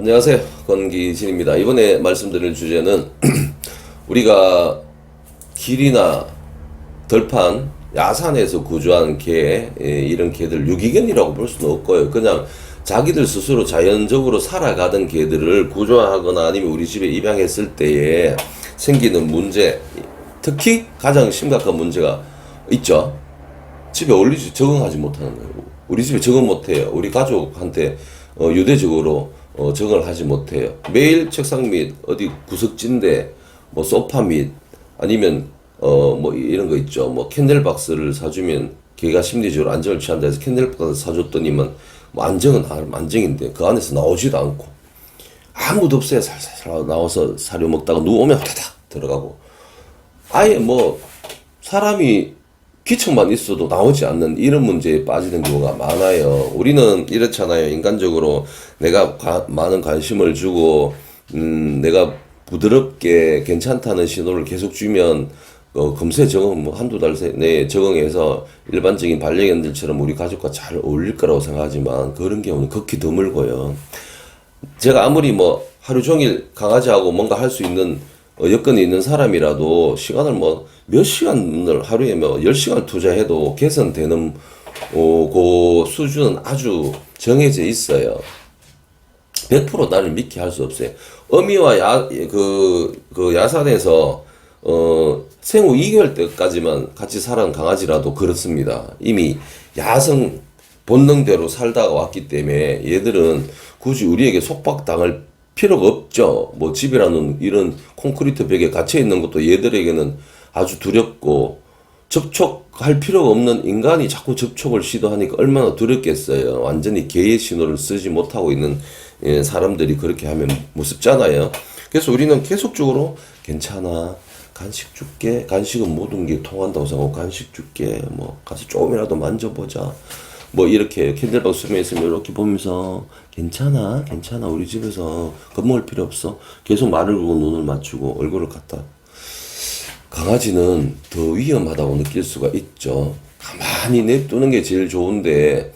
안녕하세요. 권기진입니다. 이번에 말씀드릴 주제는 우리가 길이나 들판, 야산에서 구조한 개, 예, 이런 개들 유기견이라고 볼 수는 없고요. 그냥 자기들 스스로 자연적으로 살아가던 개들을 구조하거나 아니면 우리 집에 입양했을 때에 생기는 문제, 특히 가장 심각한 문제가 있죠. 집에 올리지 적응하지 못하는 거예요. 우리 집에 적응 못해요. 우리 가족한테 어, 유대적으로 어, 적응을 하지 못해요. 매일 책상 및 어디 구석진데 뭐 소파 및 아니면 어 뭐 이런 거 있죠. 뭐 캔들 박스를 사주면 걔가 심리적으로 안정을 취한다 해서 캔들 박스 사줬더니만 뭐 안정은 안정인데 그 안에서 나오지도 않고 아무도 없어요. 살살 나와서 사료 먹다가 누우면 후다닥 들어가고 아예 뭐 사람이 기척만 있어도 나오지 않는 이런 문제에 빠지는 경우가 많아요. 우리는 이렇잖아요. 인간적으로 내가 가- 많은 관심을 주고, 음, 내가 부드럽게 괜찮다는 신호를 계속 주면, 어, 금세 적응, 뭐 한두 달 내에 적응해서 일반적인 반려견들처럼 우리 가족과 잘 어울릴 거라고 생각하지만 그런 경우는 극히 드물고요. 제가 아무리 뭐 하루 종일 강아지하고 뭔가 할 수 있는 어, 여건이 있는 사람이라도 시간을 뭐 몇 시간을 하루에 뭐 10시간 투자해도 개선되는 어, 그 수준은 아주 정해져 있어요. 100% 나를 믿게 할 수 없어요. 어미와 야, 그, 그 야산에서, 어, 생후 2개월 때까지만 같이 살아온 강아지라도 그렇습니다. 이미 야성 본능대로 살다가 왔기 때문에 얘들은 굳이 우리에게 속박당할 필요가 없 죠. 뭐 집이라는 이런 콘크리트 벽에 갇혀 있는 것도 얘들에게는 아주 두렵고 접촉할 필요가 없는 인간이 자꾸 접촉을 시도하니까 얼마나 두렵겠어요. 완전히 개의 신호를 쓰지 못하고 있는 예, 사람들이 그렇게 하면 무섭잖아요. 그래서 우리는 계속적으로 괜찮아. 간식 줄게. 간식은 모든 게 통한다고 생각하고 간식 줄게. 뭐 가서 조금이라도 만져보자. 뭐 이렇게 캔들박 수면 있으면 이렇게 보면서 괜찮아. 괜찮아. 우리 집에서 겁먹을 필요 없어. 계속 말을 걸고 눈을 맞추고 얼굴을 갖다 강아지는 더 위험하다고 느낄 수가 있죠. 가만히 냅두는 게 제일 좋은데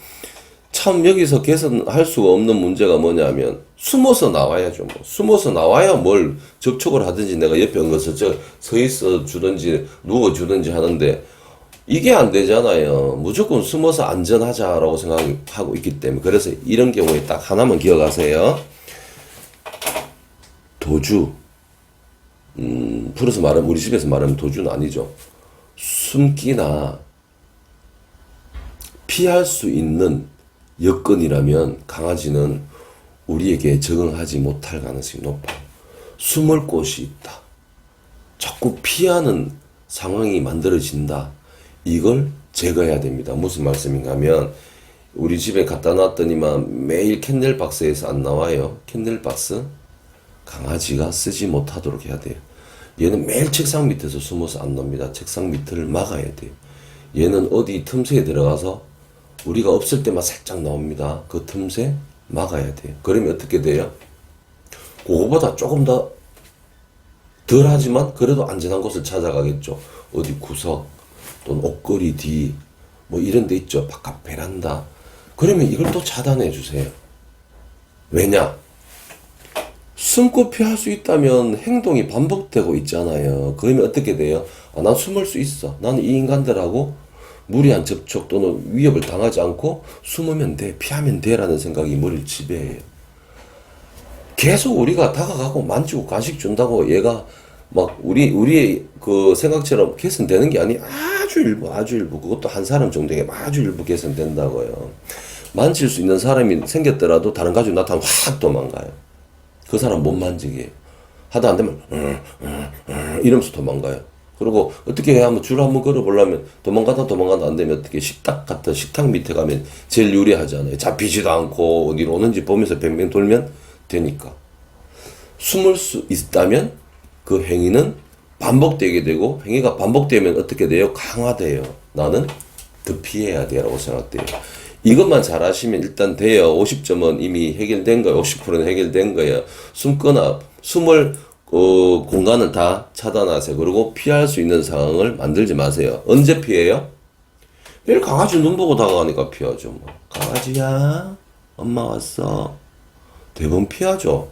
참 여기서 개선할 수가 없는 문제가 뭐냐면 숨어서 나와야죠. 뭐. 숨어서 나와야 뭘 접촉을 하든지 내가 옆에 엉겨서 저서 있어 주든지 누워 주든지 하는데 이게 안 되잖아요. 무조건 숨어서 안전하자라고 생각하고 있기 때문에 그래서 이런 경우에 딱 하나만 기억하세요. 도주 음, 풀어서 말하면 우리 집에서 말하면 도주는 아니죠. 숨기나 피할 수 있는 여건이라면 강아지는 우리에게 적응하지 못할 가능성이 높아요. 숨을 곳이 있다. 자꾸 피하는 상황이 만들어진다. 이걸 제거해야 됩니다. 무슨 말씀인가 하면 우리 집에 갖다 놨더니만 매일 캔들 박스에서 안 나와요. 캔들 박스 강아지가 쓰지 못하도록 해야 돼요. 얘는 매일 책상 밑에서 숨어서 안 놉니다. 책상 밑을 막아야 돼요. 얘는 어디 틈새에 들어가서 우리가 없을 때만 살짝 나옵니다. 그 틈새 막아야 돼요. 그러면 어떻게 돼요? 그거보다 조금 더 덜 하지만 그래도 안전한 곳을 찾아가겠죠. 어디 구석 또는 옷걸이 뒤 뭐 이런 데 있죠. 바깥 베란다. 그러면 이걸 또 차단해 주세요. 왜냐? 숨고 피할 수 있다면 행동이 반복되고 있잖아요. 그러면 어떻게 돼요? 아, 난 숨을 수 있어. 나는 이 인간들하고 무리한 접촉 또는 위협을 당하지 않고 숨으면 돼, 피하면 돼라는 생각이 머리를 지배해요. 계속 우리가 다가가고 만지고 간식 준다고 얘가 막 우리 우리의 그 생각처럼 개선되는 게 아니 아주 일부 아주 일부 그것도 한 사람 정도에 아주 일부 개선된다고요. 만질 수 있는 사람이 생겼더라도 다른 가족 나타나면 확 도망가요. 그 사람 못 만지게. 하다 안 되면 음, 음, 음, 이러면서 도망가요. 그리고 어떻게 해야 하면 줄 한번 걸어보려면 도망가다 도망가다 안 되면 어떻게 식탁 같은 식탁 밑에 가면 제일 유리하잖아요. 잡히지도 않고 어디로 오는지 보면서 뱅뱅 돌면 되니까. 숨을 수 있다면 그 행위는 반복되게 되고 행위가 반복되면 어떻게 돼요? 강화돼요. 나는 더 피해야 돼라고 생각돼요. 이것만 잘하시면 일단 돼요. 50점은 이미 해결된 거예요. 50%는 해결된 거예요. 숨거나 숨을 어, 공간을 다 차단하세요. 그리고 피할 수 있는 상황을 만들지 마세요. 언제 피해요? 매일 강아지 눈 보고 다가가니까 피하죠. 뭐. 강아지야, 엄마 왔어. 대부분 피하죠.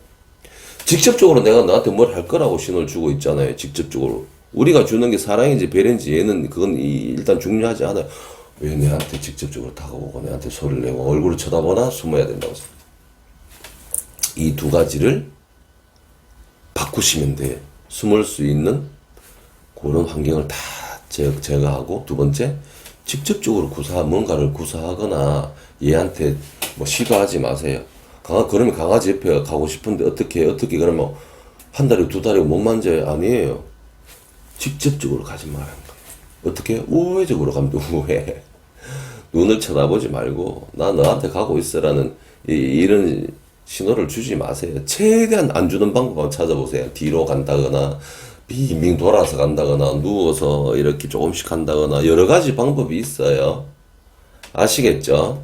직접적으로 내가 너한테 뭘 할 거라고 신호를 주고 있잖아요. 직접적으로. 우리가 주는 게 사랑인지 배려인지 얘는 그건 이- 일단 중요하지 않아요. 왜 내한테 직접적으로 다가오고 내한테 소리를 내고 얼굴을 쳐다보나 숨어야 된다고. 이 두 가지를 바꾸시면 돼. 숨을 수 있는 그런 환경을 다 제- 제거하고 두 번째 직접적으로 구사 뭔가를 구사하거나 얘한테 뭐 시도하지 마세요. 강아 그러면 강아지 옆에 가고 싶은데 어떻게 어떻게 그러면 한 달에 두 달에 못 만져요 아니에요. 직접적으로 가지 거예요. 어떻게 우회적으로 가면 돼, 우회. 눈을 쳐다보지 말고 나 너한테 가고 있어라는 이, 이런 신호를 주지 마세요. 최대한 안 주는 방법을 찾아보세요. 뒤로 간다거나 빙빙 돌아서 간다거나 누워서 이렇게 조금씩 한다거나 여러 가지 방법이 있어요. 아시겠죠?